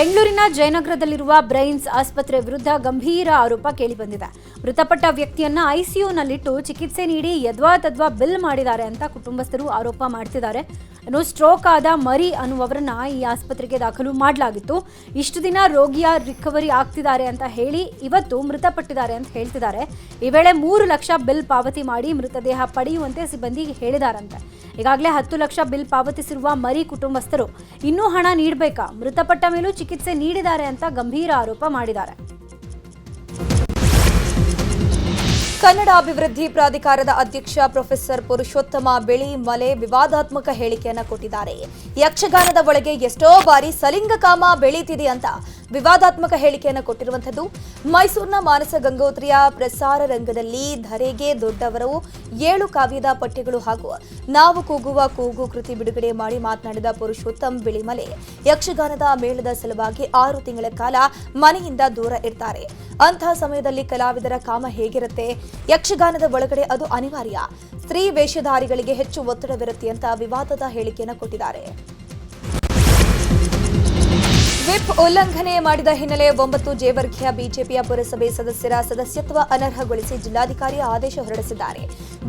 ಬೆಂಗಳೂರಿನ ಜಯನಗರದಲ್ಲಿರುವ ಬ್ರೈನ್ಸ್ ಆಸ್ಪತ್ರೆ ವಿರುದ್ಧ ಗಂಭೀರ ಆರೋಪ ಕೇಳಿಬಂದಿದೆ. ಮೃತಪಟ್ಟ ವ್ಯಕ್ತಿಯನ್ನ ಐಸಿಯುನಲ್ಲಿಟ್ಟು ಚಿಕಿತ್ಸೆ ನೀಡಿ ಯದ್ವಾ ತದ್ವಾ ಬಿಲ್ ಮಾಡಿದ್ದಾರೆ ಅಂತ ಕುಟುಂಬಸ್ಥರು ಆರೋಪ ಮಾಡ್ತಿದ್ದಾರೆ. ಸ್ಟ್ರೋಕ್ ಆದ ಮರಿ ಅನ್ನುವರನ್ನ ಈ ಆಸ್ಪತ್ರೆಗೆ ದಾಖಲು ಮಾಡಲಾಗಿತ್ತು. ಇಷ್ಟು ದಿನ ರೋಗಿಯ ರಿಕವರಿ ಆಗ್ತಿದ್ದಾರೆ ಅಂತ ಹೇಳಿ ಇವತ್ತು ಮೃತಪಟ್ಟಿದ್ದಾರೆ ಅಂತ ಹೇಳ್ತಿದ್ದಾರೆ. ಈ ವೇಳೆ ಮೂರು ಲಕ್ಷ ಬಿಲ್ ಪಾವತಿ ಮಾಡಿ ಮೃತದೇಹ ಪಡೆಯುವಂತೆ ಸಿಬ್ಬಂದಿ ಹೇಳಿದಾರಂತೆ. ಈಗಾಗಲೇ ಹತ್ತು ಲಕ್ಷ ಬಿಲ್ ಪಾವತಿಸಿರುವ ಮರಿ ಕುಟುಂಬಸ್ಥರು ಇನ್ನೂ ಹಣ ನೀಡಬೇಕಾ? ಮೃತಪಟ್ಟ ಮೇಲೂ ಚಿಕಿತ್ಸೆ ನೀಡಿದ್ದಾರೆ ಅಂತ ಗಂಭೀರ ಆರೋಪ ಮಾಡಿದ್ದಾರೆ. ಕನ್ನಡ ಅಭಿವೃದ್ಧಿ ಪ್ರಾಧಿಕಾರದ ಅಧ್ಯಕ್ಷ ಪ್ರೊಫೆಸರ್ ಪುರುಷೋತ್ತಮ ಬಿಳಿ ಮಲೆ ವಿವಾದಾತ್ಮಕ ಹೇಳಿಕೆಯನ್ನು ಕೊಟ್ಟಿದ್ದಾರೆ. ಯಕ್ಷಗಾನದ ಒಳಗೆ ಎಷ್ಟೋ ಬಾರಿ ಸಲಿಂಗಕಾಮ ಬೆಳೀತಿದೆ ಅಂತ ವಿವಾದಾತ್ಮಕ ಹೇಳಿಕೆಯನ್ನು ಕೊಟ್ಟಿರುವಂಥದ್ದು. ಮೈಸೂರಿನ ಮಾನಸ ಗಂಗೋತ್ರಿಯ ಪ್ರಸಾರ ರಂಗದಲ್ಲಿ ಧರೆಗೆ ದೊಡ್ಡವರು ಏಳು ಕಾವ್ಯದ ಪಠ್ಯಗಳು ಹಾಗೂ ನಾವು ಕೂಗುವ ಕೂಗು ಕೃತಿ ಬಿಡುಗಡೆ ಮಾಡಿ ಮಾತನಾಡಿದ ಪುರುಷೋತ್ತಮ್ ಬಿಳಿಮಲೆ ಯಕ್ಷಗಾನದ ಮೇಳದ ಸಲುವಾಗಿ ಆರು ತಿಂಗಳ ಕಾಲ ಮನೆಯಿಂದ ದೂರ ಇರ್ತಾರೆ. ಅಂತಹ ಸಮಯದಲ್ಲಿ ಕಲಾವಿದರ ಕಾಮ ಹೇಗಿರುತ್ತೆ? ಯಕ್ಷಗಾನದ ಒಳಗಡೆ ಅದು ಅನಿವಾರ್ಯ. ಸ್ತ್ರೀ ವೇಷಧಾರಿಗಳಿಗೆ ಹೆಚ್ಚು ಒತ್ತಡವಿರುತ್ತೆ ಅಂತ ವಿವಾದದ ಹೇಳಿಕೆಯನ್ನು ಕೊಟ್ಟಿದ್ದಾರೆ. ವಿಪ್ ಉಲ್ಲಂಘನೆ ಮಾಡಿದ ಹಿನ್ನೆಲೆ ಒಂಬತ್ತು ಜೇವರ್ಗಿಯ ಬಿಜೆಪಿಯ ಪುರಸಭೆ ಸದಸ್ಯರ ಸದಸ್ಯತ್ವ ಅನರ್ಹಗೊಳಿಸಿ ಜಿಲ್ಲಾಧಿಕಾರಿ ಆದೇಶ ಹೊರಡಿಸಿದ್ದಾರೆ.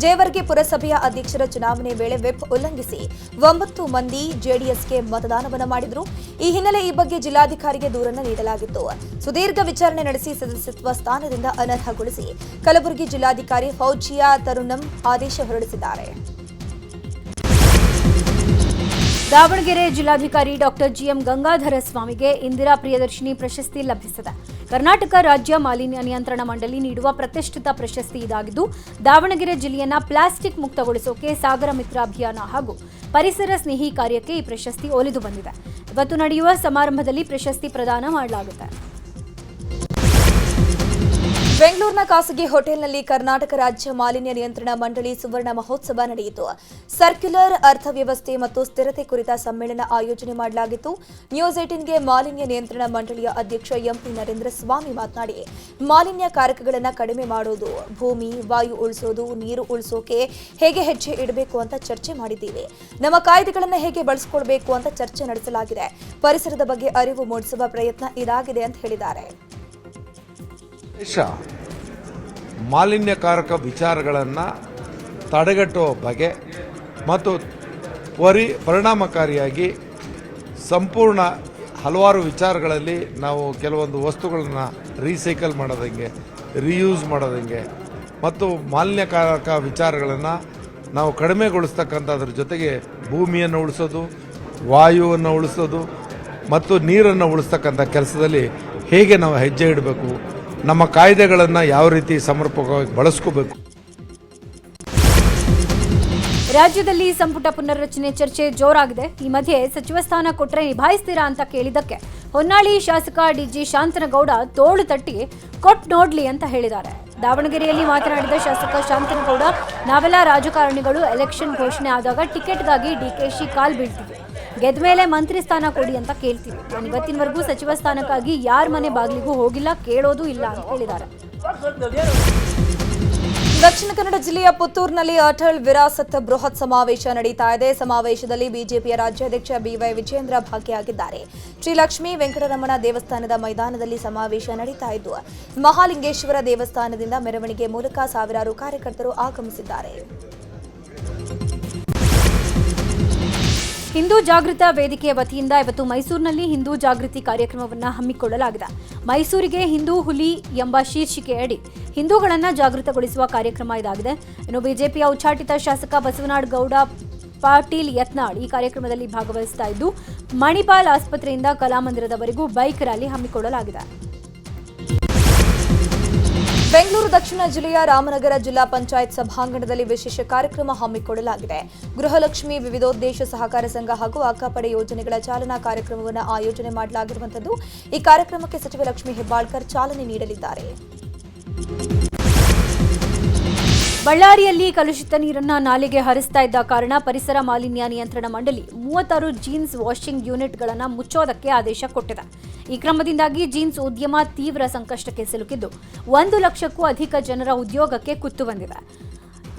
ಜೇವರ್ಗಿ ಪುರಸಭೆಯ ಅಧ್ಯಕ್ಷರ ಚುನಾವಣೆ ವೇಳೆ ವಿಪ್ ಉಲ್ಲಂಘಿಸಿ ಒಂಬತ್ತು ಮಂದಿ ಜೆಡಿಎಸ್ಗೆ ಮತದಾನವನ್ನು ಮಾಡಿದ್ರು. ಈ ಹಿನ್ನೆಲೆ ಈ ಬಗ್ಗೆ ಜಿಲ್ಲಾಧಿಕಾರಿಗೆ ದೂರನ್ನು ನೀಡಲಾಗಿತ್ತು. ಸುದೀರ್ಘ ವಿಚಾರಣೆ ನಡೆಸಿ ಸದಸ್ಯತ್ವ ಸ್ಥಾನದಿಂದ ಅನರ್ಹಗೊಳಿಸಿ ಕಲಬುರಗಿ ಜಿಲ್ಲಾಧಿಕಾರಿ ಫೌಜಿಯಾ ತರುಣಂ ಆದೇಶ ಹೊರಡಿಸಿದ್ದಾರೆ. ದಾವಣಗೆರೆ ಜಿಲ್ಲಾಧಿಕಾರಿ ಡಾಕ್ಟರ್ ಜಿಎಂ ಗಂಗಾಧರ ಸ್ವಾಮಿಗೆ ಇಂದಿರಾ ಪ್ರಿಯದರ್ಶಿನಿ ಪ್ರಶಸ್ತಿ ಲಭಿಸಿದೆ. ಕರ್ನಾಟಕ ರಾಜ್ಯ ಮಾಲಿನ್ಯ ನಿಯಂತ್ರಣ ಮಂಡಳಿ ನೀಡುವ ಪ್ರತಿಷ್ಠಿತ ಪ್ರಶಸ್ತಿ ಇದಾಗಿದ್ದು, ದಾವಣಗೆರೆ ಜಿಲ್ಲೆಯನ್ನ ಪ್ಲಾಸ್ಟಿಕ್ ಮುಕ್ತಗೊಳಿಸೋಕೆ ಸಾಗರ ಮಿತ್ರ ಅಭಿಯಾನ ಹಾಗೂ ಪರಿಸರ ಸ್ನೇಹಿ ಕಾರ್ಯಕ್ಕೆ ಈ ಪ್ರಶಸ್ತಿ ಒಲಿದು ಬಂದಿದೆ. ಇವತ್ತು ನಡೆಯುವ ಸಮಾರಂಭದಲ್ಲಿ ಪ್ರಶಸ್ತಿ ಪ್ರದಾನ ಮಾಡಲಾಗುತ್ತೆ. ಬೆಂಗಳೂರಿನ ಖಾಸಗಿ ಹೋಟೆಲ್ನಲ್ಲಿ ಕರ್ನಾಟಕ ರಾಜ್ಯ ಮಾಲಿನ್ಯ ನಿಯಂತ್ರಣ ಮಂಡಳಿ ಸುವರ್ಣ ಮಹೋತ್ಸವ ನಡೆಯಿತು. ಸರ್ಕ್ಯುಲರ್ ಅರ್ಥವ್ಯವಸ್ಥೆ ಮತ್ತು ಸ್ಥಿರತೆ ಕುರಿತ ಸಮ್ಮೇಳನ ಆಯೋಜನೆ ಮಾಡಲಾಗಿತ್ತು. ನ್ಯೂಸ್ ಏಟಿನ್ಗೆ ಮಾಲಿನ್ಯ ನಿಯಂತ್ರಣ ಮಂಡಳಿಯ ಅಧ್ಯಕ್ಷ ಎಂಪಿ ನರೇಂದ್ರ ಸ್ವಾಮಿ ಮಾತನಾಡಿ, ಮಾಲಿನ್ಯ ಕಾರಕಗಳನ್ನು ಕಡಿಮೆ ಮಾಡೋದು, ಭೂಮಿ, ವಾಯು ಉಳಿಸೋದು, ನೀರು ಉಳಿಸೋಕೆ ಹೇಗೆ ಹೆಜ್ಜೆ ಇಡಬೇಕು ಅಂತ ಚರ್ಚೆ ಮಾಡಿದ್ದೀವಿ. ನಮ್ಮ ಕಾಯ್ದೆಗಳನ್ನು ಹೇಗೆ ಬಳಸಿಕೊಳ್ಬೇಕು ಅಂತ ಚರ್ಚೆ ನಡೆಸಲಾಗಿದೆ. ಪರಿಸರದ ಬಗ್ಗೆ ಅರಿವು ಮೂಡಿಸುವ ಪ್ರಯತ್ನ ಇದಾಗಿದೆ ಅಂತ ಹೇಳಿದ್ದಾರೆ. ದೇಶ ಮಾಲಿನ್ಯಕಾರಕ ವಿಚಾರಗಳನ್ನು ತಡೆಗಟ್ಟುವ ಬಗೆ ಮತ್ತು ಪರಿ ಪರಿಣಾಮಕಾರಿಯಾಗಿ ಸಂಪೂರ್ಣ ಹಲವಾರು ವಿಚಾರಗಳಲ್ಲಿ ನಾವು ಕೆಲವೊಂದು ವಸ್ತುಗಳನ್ನು ರೀಸೈಕಲ್ ಮಾಡೋದಂಗೆ, ರೀಯೂಸ್ ಮಾಡೋದಂಗೆ ಮತ್ತು ಮಾಲಿನ್ಯಕಾರಕ ವಿಚಾರಗಳನ್ನು ನಾವು ಕಡಿಮೆಗೊಳಿಸ್ತಕ್ಕಂಥದ್ರ ಜೊತೆಗೆ ಭೂಮಿಯನ್ನು ಉಳಿಸೋದು, ವಾಯುವನ್ನು ಉಳಿಸೋದು ಮತ್ತು ನೀರನ್ನು ಉಳಿಸ್ತಕ್ಕಂಥ ಕೆಲಸದಲ್ಲಿ ಹೇಗೆ ನಾವು ಹೆಜ್ಜೆ ಇಡಬೇಕು ನಮ್ಮ ಕಾಯ್ದೆಗಳನ್ನು ಯಾವ ರೀತಿ ಸಮರ್ಪಕವಾಗಿ ಬಳಸ್ಕೋಬೇಕು? ರಾಜ್ಯದಲ್ಲಿ ಸಂಪುಟ ಪುನರ್ರಚನೆ ಚರ್ಚೆ ಜೋರಾಗಿದೆ. ಈ ಮಧ್ಯೆ ಸಚಿವ ಸ್ಥಾನ ಕೊಟ್ಟರೆ ನಿಭಾಯಿಸ್ತೀರಾ ಅಂತ ಕೇಳಿದ್ದಕ್ಕೆ ಹೊನ್ನಾಳಿ ಶಾಸಕ ಡಿಜಿ ಶಾಂತನಗೌಡ ತೋಳು ತಟ್ಟಿ ಕೊಟ್ ನೋಡ್ಲಿ ಅಂತ ಹೇಳಿದ್ದಾರೆ. ದಾವಣಗೆರೆಯಲ್ಲಿ ಮಾತನಾಡಿದ ಶಾಸಕ ಶಾಂತನಗೌಡ, ನಾವೆಲ್ಲ ರಾಜಕಾರಣಿಗಳು, ಎಲೆಕ್ಷನ್ ಘೋಷಣೆ ಆದಾಗ ಟಿಕೆಟ್ಗಾಗಿ ಡಿಕೆಶಿ ಕಾಲ್ ಬೀಳ್ತೀವಿ ಗೆದ್ದ ಮೇಲೆ ಮಂತ್ರಿ ಸ್ಥಾನ ಕೊಡಿ ಅಂತ ಕೇಳ್ತೀವಿ. ನಾನು ಇವತ್ತಿನವರೆಗೂ ಸಚಿವ ಸ್ಥಾನಕ್ಕಾಗಿ ಯಾರ ಮನೆ ಬಾಗಿಲಿಗೂ ಹೋಗಿಲ್ಲ, ಕೇಳೋದು ಇಲ್ಲ ಅಂತ ಹೇಳಿದ್ದಾರೆ. ದಕ್ಷಿಣ ಕನ್ನಡ ಜಿಲ್ಲೆಯ ಪುತ್ತೂರಿನಲ್ಲಿ ಅಟಲ್ ವಿರಾಸತ್ ಬೃಹತ್ ಸಮಾವೇಶ ನಡೀತಾ ಇದೆ. ಸಮಾವೇಶದಲ್ಲಿ ಬಿಜೆಪಿಯ ರಾಜ್ಯಾಧ್ಯಕ್ಷ ಬಿವೈ ವಿಜೇಂದ್ರ ಭಾಗಿಯಾಗಿದ್ದಾರೆ. ಶ್ರೀ ಲಕ್ಷ್ಮೀ ವೆಂಕಟರಮಣ ದೇವಸ್ಥಾನದ ಮೈದಾನದಲ್ಲಿ ಸಮಾವೇಶ ನಡೀತಾ ಇದ್ದು, ಮಹಾಲಿಂಗೇಶ್ವರ ದೇವಸ್ಥಾನದಿಂದ ಮೆರವಣಿಗೆ ಮೂಲಕ ಸಾವಿರಾರು ಕಾರ್ಯಕರ್ತರು ಆಗಮಿಸಿದ್ದಾರೆ. ಹಿಂದೂ ಜಾಗೃತ ವೇದಿಕೆಯ ವತಿಯಿಂದ ಇವತ್ತು ಮೈಸೂರಿನಲ್ಲಿ ಹಿಂದೂ ಜಾಗೃತಿ ಕಾರ್ಯಕ್ರಮವನ್ನು ಹಮ್ಮಿಕೊಳ್ಳಲಾಗಿದೆ. ಮೈಸೂರಿಗೆ ಹಿಂದೂ ಹುಲಿ ಎಂಬ ಶೀರ್ಷಿಕೆಯಡಿ ಹಿಂದೂಗಳನ್ನು ಜಾಗೃತಗೊಳಿಸುವ ಕಾರ್ಯಕ್ರಮ ಇದಾಗಿದೆ. ಇನ್ನು ಬಿಜೆಪಿಯ ಉಚ್ಚಾಟಿತ ಶಾಸಕ ಬಸವನಾಡ್ ಗೌಡ, ಪಾಟೀಲ್ ಯತ್ನಾಳ್ ಈ ಕಾರ್ಯಕ್ರಮದಲ್ಲಿ ಭಾಗವಹಿಸ್ತಾ ಇದ್ದು, ಮಣಿಪಾಲ್ ಆಸ್ಪತ್ರೆಯಿಂದ ಕಲಾಮಂದಿರದವರೆಗೂ ಬೈಕ್ ರ್ಯಾಲಿ ಹಮ್ಮಿಕೊಳ್ಳಲಾಗಿದೆ. ಬೆಂಗಳೂರು ದಕ್ಷಿಣ ಜಿಲ್ಲೆಯ ರಾಮನಗರ ಜಿಲ್ಲಾ ಪಂಚಾಯತ್ ಸಭಾಂಗಣದಲ್ಲಿ ವಿಶೇಷ ಕಾರ್ಯಕ್ರಮ ಹಮ್ಮಿಕೊಳ್ಳಲಾಗಿದೆ. ಗೃಹಲಕ್ಷ್ಮಿ ವಿವಿಧೋದ್ದೇಶ ಸಹಕಾರ ಸಂಘ ಹಾಗೂ ಅಕ್ಕಪಡೆ ಯೋಜನೆಗಳ ಚಾಲನಾ ಕಾರ್ಯಕ್ರಮವನ್ನು ಆಯೋಜನೆ ಮಾಡಲಾಗಿರುವಂತದ್ದು ಈ ಕಾರ್ಯಕ್ರಮಕ್ಕೆ ಸಚಿವ ಲಕ್ಷ್ಮೀ ಹೆಬ್ಬಾಳ್ಕರ್ ಚಾಲನೆ ನೀಡಲಿದ್ದಾರೆ. ಬಳ್ಳಾರಿಯಲ್ಲಿ ಕಲುಷಿತ ನೀರನ್ನು ನಾಲಿಗೆ ಹರಿಸ್ತಾ ಇದ್ದ ಕಾರಣ ಪರಿಸರ ಮಾಲಿನ್ಯ ನಿಯಂತ್ರಣ ಮಂಡಳಿ ಮೂವತ್ತಾರು ಜೀನ್ಸ್ ವಾಷಿಂಗ್ ಯೂನಿಟ್ಗಳನ್ನು ಮುಚ್ಚೋದಕ್ಕೆ ಆದೇಶ ಕೊಟ್ಟಿದೆ. ಈ ಕ್ರಮದಿಂದಾಗಿ ಜೀನ್ಸ್ ಉದ್ಯಮ ತೀವ್ರ ಸಂಕಷ್ಟಕ್ಕೆ ಸಿಲುಕಿದ್ದು. ಒಂದು ಲಕ್ಷಕ್ಕೂ ಅಧಿಕ ಜನರ ಉದ್ಯೋಗಕ್ಕೆ ಕುತ್ತು ಬಂದಿದೆ.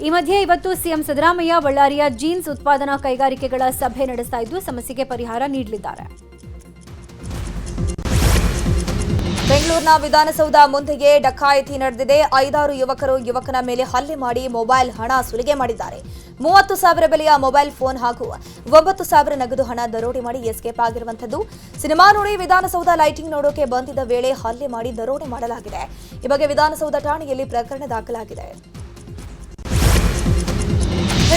ಈ ಮಧ್ಯೆ ಇವತ್ತು ಸಿಎಂ ಸಿದ್ದರಾಮಯ್ಯ, ಬಳ್ಳಾರಿಯ ಜೀನ್ಸ್ ಉತ್ಪಾದನಾ ಕೈಗಾರಿಕೆಗಳ ಸಭೆ ನಡೆಸ್ತಾ ಇದ್ದು ಸಮಸ್ಯೆಗೆ ಪರಿಹಾರ ನೀಡಲಿದ್ದಾರೆ. ಬೆಂಗಳೂರಿನ ವಿಧಾನಸೌಧ ಮುಂದೆಯೇ ಡಕಾಯಿತಿ ನಡೆದಿದೆ. ಐದಾರು ಯುವಕರು ಯುವಕನ ಮೇಲೆ ಹಲ್ಲೆ ಮಾಡಿ ಮೊಬೈಲ್ ಹಣ ಸುಲಿಗೆ ಮಾಡಿದ್ದಾರೆ. ಮೂವತ್ತು ಸಾವಿರ ಬೆಲೆಯ ಮೊಬೈಲ್ ಫೋನ್ ಹಾಗೂ ಒಂಬತ್ತು ಸಾವಿರ ನಗದು ಹಣ ದರೋಡೆ ಮಾಡಿ ಎಸ್ಕೇಪ್ ಆಗಿರುವಂತದ್ದು ಸಿನಿಮಾ ನೋಡಿ ವಿಧಾನಸೌಧ ಲೈಟಿಂಗ್ ನೋಡೋಕೆ ಬಂದಿದ್ದ ವೇಳೆ ಹಲ್ಲೆ ಮಾಡಿ ದರೋಡೆ ಮಾಡಲಾಗಿದೆ. ಈ ಬಗ್ಗೆ ವಿಧಾನಸೌಧ ಠಾಣೆಯಲ್ಲಿ ಪ್ರಕರಣ ದಾಖಲಾಗಿದೆ.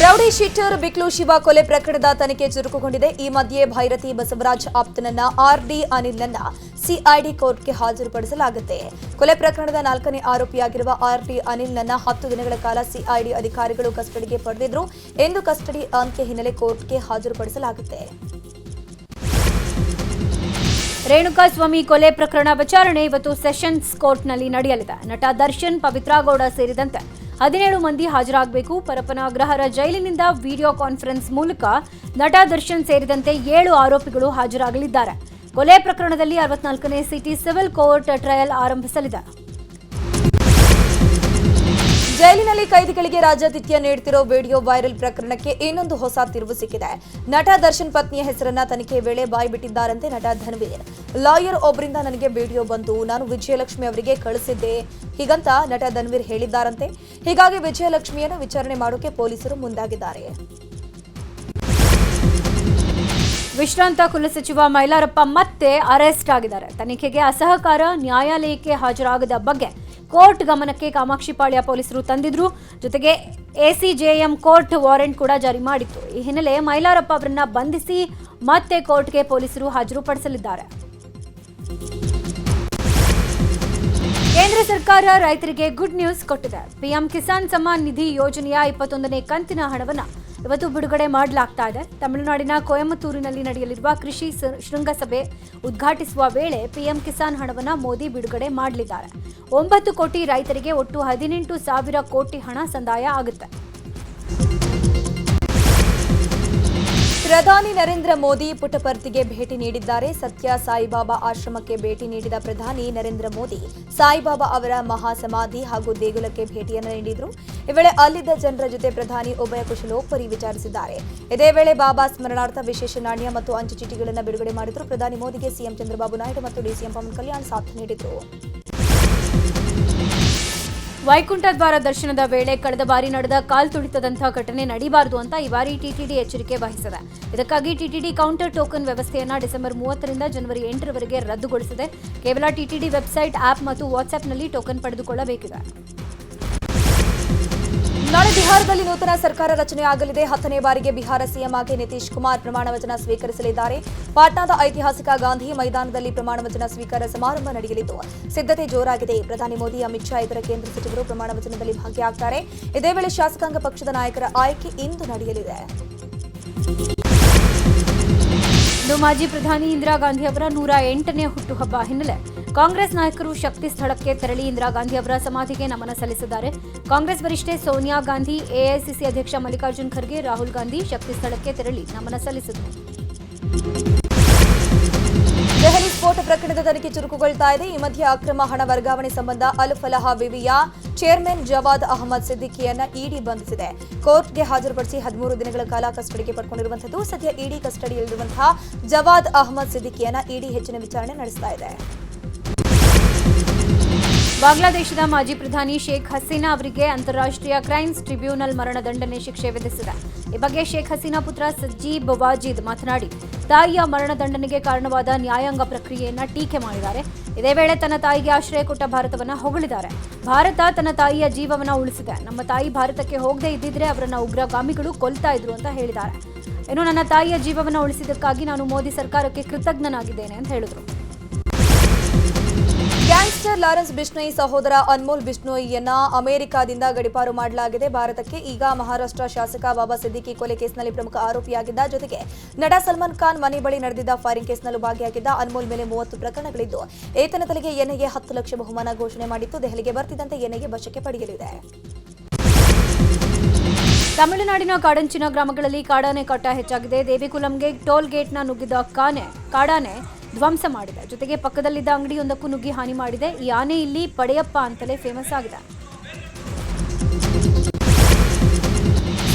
ರೌಡಿ ಶೀಟರ್ ಬಿಕ್ಲು ಶಿವ ಕೊಲೆ ಪ್ರಕರಣದ ತನಿಖೆ ಚುರುಕುಗೊಂಡಿದೆ. ಈ ಮಧ್ಯೆ ಭೈರತಿ ಬಸವರಾಜ್ ಆಪ್ತನನ್ನ ಆರ್ಡಿ ಅನಿಲ್ನನ್ನ ಸಿಐಡಿ ಕೋರ್ಟ್ಗೆ ಹಾಜರುಪಡಿಸಲಾಗುತ್ತೆ. ಕೊಲೆ ಪ್ರಕರಣದ ನಾಲ್ಕನೇ ಆರೋಪಿಯಾಗಿರುವ ಆರ್ಡಿ ಅನಿಲ್ನನ್ನ ಹತ್ತು ದಿನಗಳ ಕಾಲ ಸಿಐಡಿ ಅಧಿಕಾರಿಗಳು ಕಸ್ಟಡಿಗೆ ಪಡೆದಿದ್ರು. ಎಂದು ಕಸ್ಟಡಿ ಅಂತ್ಯ ಹಿನ್ನೆಲೆ ಕೋರ್ಟ್ಗೆ ಹಾಜರುಪಡಿಸಲಾಗುತ್ತೆ. ರೇಣುಕಾಸ್ವಾಮಿ ಕೊಲೆ ಪ್ರಕರಣ ವಿಚಾರಣೆ ಇವತ್ತು ಸೆಷನ್ಸ್ ಕೋರ್ಟ್ನಲ್ಲಿ ನಡೆಯಲಿದೆ. ನಟ ದರ್ಶನ್ ಪವಿತ್ರಾಗೌಡ ಸೇರಿದಂತೆ ಹದಿನೇಳು ಮಂದಿ ಹಾಜರಾಗಬೇಕು. ಪರಪ್ಪನ ಅಗ್ರಹಾರ ಜೈಲಿನಿಂದ ವಿಡಿಯೋ ಕಾನ್ಫರೆನ್ಸ್ ಮೂಲಕ ನಟ ದರ್ಶನ್ ಸೇರಿದಂತೆ ಏಳು ಆರೋಪಿಗಳು ಹಾಜರಾಗಲಿದ್ದಾರೆ. ಕೊಲೆ ಪ್ರಕರಣದಲ್ಲಿ ಅರವತ್ನಾಲ್ಕನೇ ಸಿಟಿ ಸಿವಿಲ್ ಕೋರ್ಟ್ ಟ್ರಯಲ್ ಆರಂಭಿಸಲಿದೆ. ಜೈಲಿನಲ್ಲಿ ಕೈದಿಗಳಿಗೆ ರಾಜಾದಿತ್ಯ ನೀಡುತ್ತಿರೋ ವಿಡಿಯೋ ವೈರಲ್ ಪ್ರಕರಣಕ್ಕೆ ಇನ್ನೊಂದು ಹೊಸ ತಿರುವು ಸಿಕ್ಕಿದೆ. ನಟ ದರ್ಶನ್ ಪತ್ನಿಯ ಹೆಸರನ್ನ ತನಿಖೆ ವೇಳೆ ಬಾಯಿ ಬಿಟ್ಟಿದ್ದಾರಂತೆ ನಟ ಧನ್ವೀರ್. ಲಾಯರ್ ಒಬ್ಬರಿಂದ ನನಗೆ ವಿಡಿಯೋ ಬಂತು ನಾನು ವಿಜಯಲಕ್ಷ್ಮಿ ಅವರಿಗೆ ಕಳಿಸಿದ್ದೆ. ಹೀಗಂತ ನಟ ಧನ್ವೀರ್ ಹೇಳಿದ್ದಾರಂತೆ. ಹೀಗಾಗಿ ವಿಜಯಲಕ್ಷ್ಮಿಯನ್ನು ವಿಚಾರಣೆ ಮಾಡೋಕೆ ಪೊಲೀಸರು ಮುಂದಾಗಿದ್ದಾರೆ. ವಿಶ್ರಾಂತ ಕುಲಸಚಿವ ಮೈಲಾರಪ್ಪ ಮತ್ತೆ ಅರೆಸ್ಟ್ ಆಗಿದ್ದಾರೆ. ತನಿಖೆಗೆ ಅಸಹಕಾರ ನ್ಯಾಯಾಲಯಕ್ಕೆ ಹಾಜರಾಗದ ಬಗ್ಗೆ ಕೋರ್ಟ್ ಗಮನಕ್ಕೆ ಕಾಮಾಕ್ಷಿಪಾಳ್ಯ ಪೊಲೀಸರು ತಂದಿದ್ರು. ಜೊತೆಗೆ ಎಸಿಜೆಎಂ ಕೋರ್ಟ್ ವಾರೆಂಟ್ ಕೂಡ ಜಾರಿ ಮಾಡಿತ್ತು. ಈ ಹಿನ್ನೆಲೆ ಮೈಲಾರಪ್ಪ ಅವರನ್ನ ಬಂಧಿಸಿ ಮತ್ತೆ ಕೋರ್ಟ್ಗೆ ಪೊಲೀಸರು ಹಾಜರುಪಡಿಸಲಿದ್ದಾರೆ. ಕೇಂದ್ರ ಸರ್ಕಾರ ರೈತರಿಗೆ ಗುಡ್ ನ್ಯೂಸ್ ಕೊಟ್ಟಿದೆ. ಪಿಎಂ ಕಿಸಾನ್ ಸಮ್ಮಾನ್ ನಿಧಿ ಯೋಜನೆಯ ಇಪ್ಪತ್ತೊಂದನೇ ಕಂತಿನ ಹಣವನ್ನು ಇವತ್ತು ಬಿಡುಗಡೆ ಮಾಡಲಾಗ್ತಾ ಇದೆ. ತಮಿಳುನಾಡಿನ ಕೊಯಮತ್ತೂರಿನಲ್ಲಿ ನಡೆಯಲಿರುವ ಕೃಷಿ ಶೃಂಗಸಭೆ ಉದ್ಘಾಟಿಸುವ ವೇಳೆ ಪಿಎಂ ಕಿಸಾನ್ ಹಣವನ್ನು ಮೋದಿ ಬಿಡುಗಡೆ ಮಾಡಲಿದ್ದಾರೆ. ಒಂಬತ್ತು ಕೋಟಿ ರೈತರಿಗೆ ಒಟ್ಟು ಹದಿನೆಂಟು ಸಾವಿರ ಕೋಟಿ ಹಣ ಸಂದಾಯ ಆಗುತ್ತೆ. ಪ್ರಧಾನಿ ನರೇಂದ್ರ ಮೋದಿ ಪುಟಪರ್ತಿಗೆ ಭೇಟಿ ನೀಡಿದ್ದಾರೆ. ಸತ್ಯ ಸಾಯಿಬಾಬಾ ಆಶ್ರಮಕ್ಕೆ ಭೇಟಿ ನೀಡಿದ ಪ್ರಧಾನಿ ನರೇಂದ್ರ ಮೋದಿ ಸಾಯಿಬಾಬಾ ಅವರ ಮಹಾಸಮಾಧಿ ಹಾಗೂ ದೇಗುಲಕ್ಕೆ ಭೇಟಿಯನ್ನು ನೀಡಿದರು. ಈ ವೇಳೆ ಅಲ್ಲಿದ್ದ ಜನರ ಜೊತೆ ಪ್ರಧಾನಿ ಉಭಯ ಕುಶಲೋಪರಿ ವಿಚಾರಿಸಿದ್ದಾರೆ. ಇದೇ ವೇಳೆ ಬಾಬಾ ಸ್ಮರಣಾರ್ಥ ವಿಶೇಷ ನಾಣ್ಯ ಮತ್ತು ಅಂಚೆ ಚೀಟಿಗಳನ್ನು ಬಿಡುಗಡೆ ಮಾಡಿದರು. ಪ್ರಧಾನಿ ಮೋದಿಗೆ ಸಿಎಂ ಚಂದ್ರಬಾಬು ನಾಯ್ಡು ಮತ್ತು ಡಿಸಿಎಂ ಪವನ್ ಕಲ್ಯಾಣ್ ಸಾಥ್ ನೀಡಿದ್ರು. ವೈಕುಂಠ ದ್ವಾರ ದರ್ಶನದ ವೇಳೆ ಕಳೆದ ಬಾರಿ ನಡೆದ ಕಾಲ್ ತುಳಿತದಂತಹ ಘಟನೆ ನಡೀಬಾರದು ಅಂತ ಈ ಬಾರಿ ಟಿಟಿಡಿ ಎಚ್ಚರಿಕೆ ವಹಿಸಿದೆ. ಇದಕ್ಕಾಗಿ ಟಿಟಿಡಿ ಕೌಂಟರ್ ಟೋಕನ್ ವ್ಯವಸ್ಥೆಯನ್ನು ಡಿಸೆಂಬರ್ ಮೂವತ್ತರಿಂದ ಜನವರಿ ಎಂಟರವರೆಗೆ ರದ್ದುಗೊಳಿಸಿದೆ. ಕೇವಲ ಟಿಟಿಡಿ ವೆಬ್ಸೈಟ್ ಆಪ್ ಮತ್ತು ವಾಟ್ಸ್ಆಪ್ನಲ್ಲಿ ಟೋಕನ್ ಪಡೆದುಕೊಳ್ಳಬೇಕಿದೆ. ನಾಳೆ ಬಿಹಾರದಲ್ಲಿ ನೂತನ ಸರ್ಕಾರ ರಚನೆಯಾಗಲಿದೆ. ಹತ್ತನೇ ಬಾರಿಗೆ ಬಿಹಾರ ಸಿಎಂ ಆಗಿ ನಿತೀಶ್ ಕುಮಾರ್ ಪ್ರಮಾಣ ವಚನ ಸ್ವೀಕರಿಸಲಿದ್ದಾರೆ. ಪಾಟ್ನಾದ ಐತಿಹಾಸಿಕ ಗಾಂಧಿ ಮೈದಾನದಲ್ಲಿ ಪ್ರಮಾಣ ವಚನ ಸ್ವೀಕಾರ ಸಮಾರಂಭ ನಡೆಯಲಿದ್ದು, ಸಿದ್ಧತೆ ಜೋರಾಗಿದೆ. ಪ್ರಧಾನಿ ಮೋದಿ, ಅಮಿತ್ ಶಾ ಇತರ ಕೇಂದ್ರ ಸಚಿವರು ಪ್ರಮಾಣ ವಚನದಲ್ಲಿ ಭಾಗಿಯಾಗ್ತಾರೆ. ಇದೇ ವೇಳೆ ಶಾಸಕಾಂಗ ಪಕ್ಷದ ನಾಯಕರ ಆಯ್ಕೆ ಇಂದು ನಡೆಯಲಿದೆ. ಮಾಜಿ ಪ್ರಧಾನಿ ಇಂದಿರಾ ಗಾಂಧಿ ಅವರ ನೂರ ಎಂಟನೇ ಹುಟ್ಟುಹಬ್ಬ ಹಿನ್ನೆಲೆ ಕಾಂಗ್ರೆಸ್ ನಾಯಕರು ಶಕ್ತಿ ಸ್ಥಳಕ್ಕೆ ತೆರಳಿ ಇಂದಿರಾ ಗಾಂಧಿ ಅವರ ಸಮಾಧಿಗೆ ನಮನ ಸಲ್ಲಿಸಿದ್ದಾರೆ. ಕಾಂಗ್ರೆಸ್ ವರಿಷ್ಠೆ ಸೋನಿಯಾ ಗಾಂಧಿ, ಎಐಸಿಸಿ ಅಧ್ಯಕ್ಷ ಮಲ್ಲಿಕಾರ್ಜುನ್ ಖರ್ಗೆ, ರಾಹುಲ್ ಗಾಂಧಿ ಶಕ್ತಿ ಸ್ಥಳಕ್ಕೆ ತೆರಳಿ ನಮನ ಸಲ್ಲಿಸಿದರು. ದೆಹಲಿ ಸ್ಫೋಟ ಪ್ರಕರಣದ ತನಿಖೆ ಚುರುಕುಗೊಳ್ತಾ ಇದೆ. ಈ ಮಧ್ಯೆ ಅಕ್ರಮ ಹಣ ವರ್ಗಾವಣೆ ಸಂಬಂಧ ಅಲ್ ಫಲಹಾ ವಿವಿಯ ಚೇರ್ಮನ್ ಜವಾದ್ ಅಹಮದ್ ಸಿದ್ದಿಕಿಯನ್ನ ಇಡಿ ಬಂಧಿಸಿದೆ. ಕೋರ್ಟ್ಗೆ ಹಾಜರುಪಡಿಸಿ ಹದಿಮೂರು ದಿನಗಳ ಕಾಲ ಕಸ್ಟಡಿಗೆ ಪಡ್ಕೊಂಡಿರುವಂತದ್ದು ಸದ್ಯ ಇಡಿ ಕಸ್ಟಡಿಯಲ್ಲಿರುವಂತಹ ಜವಾದ್ ಅಹಮದ್ ಸಿದ್ದಿಕಿಯನ್ನ ಇಡಿ ಹೆಚ್ಚಿನ ವಿಚಾರಣೆ ನಡೆಸ್ತಾ ಬಾಂಗ್ಲಾದೇಶದ ಮಾಜಿ ಪ್ರಧಾನಿ ಶೇಖ್ ಹಸೀನಾ ಅವರಿಗೆ ಅಂತಾರಾಷ್ಟ್ರೀಯ ಕ್ರೈಮ್ಸ್ ಟ್ರಿಬ್ಯೂನಲ್ ಮರಣದಂಡನೆ ಶಿಕ್ಷೆ ವಿಧಿಸಿದೆ. ಈ ಬಗ್ಗೆ ಶೇಖ್ ಹಸೀನಾ ಪುತ್ರ ಸಜೀಬ್ ವಾಜೀದ್ ಮಾತನಾಡಿ, ತಾಯಿಯ ಮರಣದಂಡನೆಗೆ ಕಾರಣವಾದ ನ್ಯಾಯಾಂಗ ಪ್ರಕ್ರಿಯೆಯನ್ನ ಟೀಕೆ ಮಾಡಿದ್ದಾರೆ. ಇದೇ ವೇಳೆ ತನ್ನ ತಾಯಿಗೆ ಆಶ್ರಯ ಕೊಟ್ಟ ಭಾರತವನ್ನ ಹೊಗಳಿದ್ದಾರೆ. ಭಾರತ ತನ್ನ ತಾಯಿಯ ಜೀವವನ್ನ ಉಳಿಸಿದೆ. ನಮ್ಮ ತಾಯಿ ಭಾರತಕ್ಕೆ ಹೋಗದೇ ಇದ್ದಿದ್ರೆ ಅವರನ್ನ ಉಗ್ರಗಾಮಿಗಳು ಕೊಲ್ತಾ ಇದ್ರು ಅಂತ ಹೇಳಿದ್ದಾರೆ. ಇನ್ನು ನನ್ನ ತಾಯಿಯ ಜೀವವನ್ನ ಉಳಿಸಿದ್ದಕ್ಕಾಗಿ ನಾನು ಮೋದಿ ಸರ್ಕಾರಕ್ಕೆ ಕೃತಜ್ಞನಾಗಿದ್ದೇನೆ ಅಂತ ಹೇಳಿದ್ರು. ಗ್ಯಾಂಗ್ಸ್ಟರ್ ಲಾರೆನ್ಸ್ ಬಿಷ್ಣೋಯಿ ಸಹೋದರ ಅನ್ಮೋಲ್ ಬಿಷ್ಣೋಯಿಯನ್ನ ಅಮೆರಿಕಾದಿಂದ ಗಡಿಪಾರು ಮಾಡಲಾಗಿದೆ. ಭಾರತಕ್ಕೆ ಈಗ ಮಹಾರಾಷ್ಟ್ರ ಶಾಸಕ ಬಾಬಾ ಸಿದ್ದಿಕಿ ಕೊಲೆ ಕೇಸ್ನಲ್ಲಿ ಪ್ರಮುಖ ಆರೋಪಿಯಾಗಿದ್ದ ಜೊತೆಗೆ ನಟ ಸಲ್ಮಾನ್ ಖಾನ್ ಮನೆ ಬಳಿ ನಡೆದಿದ್ದ ಫೈರಿಂಗ್ ಕೇಸ್ನಲ್ಲೂ ಭಾಗಿಯಾಗಿದ್ದ ಅನ್ಮೋಲ್ ಮೇಲೆ ಮೂವತ್ತು ಪ್ರಕರಣಗಳಿದ್ದು, ಏತನ ತಲೆಗೆ ಎನ್ಐಎ ಹತ್ತು ಲಕ್ಷ ಬಹುಮಾನ ಘೋಷಣೆ ಮಾಡಿತ್ತು. ದೆಹಲಿಗೆ ಬರ್ತಿದ್ದಂತೆ ಎನ್ಐಎ ವಶಕ್ಕೆ ಪಡೆಯಲಿದೆ. ತಮಿಳುನಾಡಿನ ಕಾಡಂಚಿನ ಗ್ರಾಮಗಳಲ್ಲಿ ಕಾಡಾನೆ ಕಟ್ಟ ಹೆಚ್ಚಾಗಿದೆ. ದೇವಿಕುಲಂಗೆ ಟೋಲ್ ಗೇಟ್ನ ನುಗ್ಗಿದ ಕಾನೆ, ಕಾಡಾನೆ ಧ್ವಂಸ ಮಾಡಿದೆ. ಜೊತೆಗೆ ಪಕ್ಕದಲ್ಲಿದ್ದ ಅಂಗಡಿಯೊಂದಕ್ಕೂ ನುಗ್ಗಿ ಹಾನಿ ಮಾಡಿದೆ. ಈ ಆನೆ ಇಲ್ಲಿ ಪಡೆಯಪ್ಪ ಅಂತಲೇ ಫೇಮಸ್ ಆಗಿದೆ.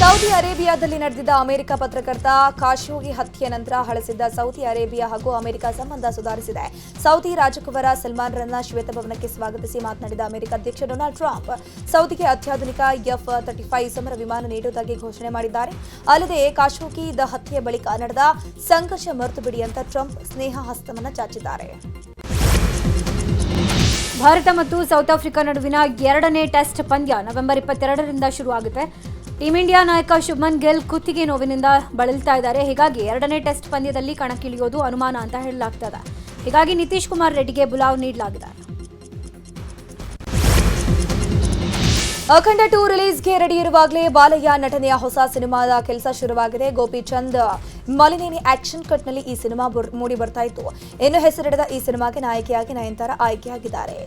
ಸೌದಿ ಅರೇಬಿಯಾದಲ್ಲಿ ನಡೆದಿದ್ದ ಅಮೆರಿಕ ಪತ್ರಕರ್ತ ಖಾಶೋಗಿ ಹತ್ಯೆ ನಂತರ ಹಳಸಿದ್ದ ಸೌದಿ ಅರೇಬಿಯಾ ಹಾಗೂ ಅಮೆರಿಕ ಸಂಬಂಧ ಸುಧಾರಿಸಿದೆ. ಸೌದಿ ರಾಜಕುಮಾರ ಸಲ್ಮಾನ್ರನ್ನ ಶ್ವೇತಭವನಕ್ಕೆ ಸ್ವಾಗತಿಸಿ ಮಾತನಾಡಿದ ಅಮೆರಿಕ ಅಧ್ಯಕ್ಷ ಡೊನಾಲ್ಡ್ ಟ್ರಂಪ್, ಸೌದಿಗೆ ಅತ್ಯಾಧುನಿಕ ಎಫ್ ತರ್ಟಿ ಫೈವ್ ಸಮರ ವಿಮಾನ ನೀಡುವುದಾಗಿ ಘೋಷಣೆ ಮಾಡಿದ್ದಾರೆ. ಅಲ್ಲದೆ ಖಾಶೋಗಿ ದ ಹತ್ಯೆ ಬಳಿಕ ನಡೆದ ಸಂಘರ್ಷ ಮರೆತು ಬಿಡಿ ಅಂತ ಟ್ರಂಪ್ ಸ್ನೇಹ ಹಸ್ತವನ್ನು ಚಾಚಿದ್ದಾರೆ. ಭಾರತ ಮತ್ತು ಸೌತ್ ಆಫ್ರಿಕಾ ನಡುವಿನ ಎರಡನೇ ಟೆಸ್ಟ್ ಪಂದ್ಯ ನವೆಂಬರ್ ಇಪ್ಪತ್ತೆರಡರಿಂದ ಶುರುವಾಗುತ್ತೆ. ಟೀಂ ಇಂಡಿಯಾ ನಾಯಕ ಶುಭ್ಮನ್ ಗಿಲ್ ಕುತ್ತಿಗೆ ನೋವಿನಿಂದ ಬಳಲ್ತಾ ಇದ್ದಾರೆ. ಹೀಗಾಗಿ ಎರಡನೇ ಟೆಸ್ಟ್ ಪಂದ್ಯದಲ್ಲಿ ಕಣಕ್ಕಿಳಿಯೋದು ಅನುಮಾನ ಅಂತ ಹೇಳಲಾಗ್ತದೆ ಹೀಗಾಗಿ ನಿತೀಶ್ ಕುಮಾರ್ ರೆಡ್ಡಿಗೆ ಬುಲಾವ್ ನೀಡಲಾಗಿದೆ. ಅಖಂಡ ಟೂ ರಿಲೀಸ್ಗೆ ರೆಡಿ ಇರುವಾಗಲೇ ಬಾಲಯ್ಯ ನಟನೆಯ ಹೊಸ ಸಿನಿಮಾದ ಕೆಲಸ ಶುರುವಾಗಿದೆ. ಗೋಪಿಚಂದ್ ಮಲಿನೇನಿ ಆಕ್ಷನ್ ಕಟ್ನಲ್ಲಿ ಈ ಸಿನಿಮಾ ಮೂಡಿ ಬರ್ತಾ ಇತ್ತು. ಇನ್ನು ಹೆಸರಿಡದ ಈ ಸಿನಿಮಾಗೆ ನಾಯಕಿಯಾಗಿ ನಯನತಾರ ಆಯ್ಕೆಯಾಗಿದ್ದಾರೆ.